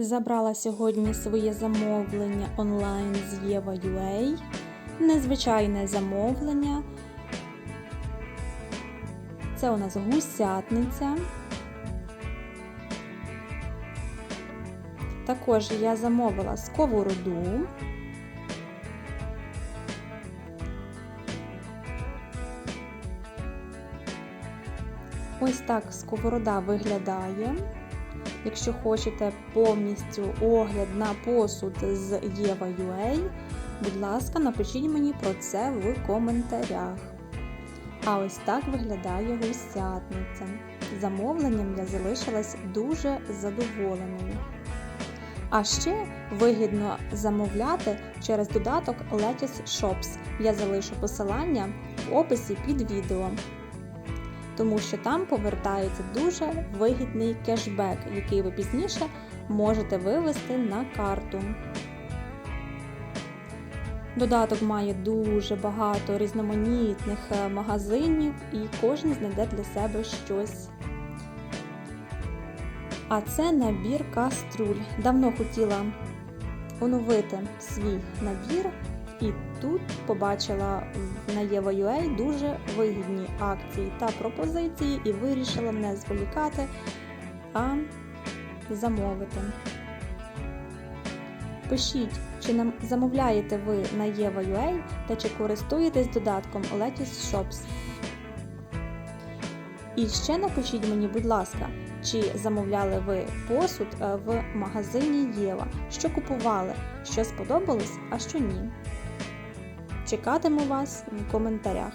Забрала сьогодні своє замовлення онлайн з Єва.ua. Незвичайне замовлення. Це у нас гусятниця. Також я замовила сковороду. Ось так сковорода виглядає. Якщо хочете повністю огляд на посуд з Єва.ua, будь ласка, напишіть мені про це в коментарях. А ось так виглядає гусятниця. Замовленням я залишилась дуже задоволеною. А ще вигідно замовляти через додаток Lettuce Shops. Я залишу посилання в описі під відео тому що там повертається дуже вигідний кешбек, який ви пізніше можете вивести на карту. Додаток має дуже багато різноманітних е, магазинів і кожен знайде для себе щось. А це набір каструль. Давно хотіла оновити свій набір. І тут побачила на Єва.ua дуже вигідні акції та пропозиції і вирішила не зволікати, а замовити. Пишіть, чи замовляєте ви на Єва.ua та чи користуєтесь додатком Lettuce Shops. І ще напишіть мені, будь ласка, чи замовляли ви посуд в магазині Єва, що купували, що сподобалось, а що ні. Чекатиму вас в коментарях.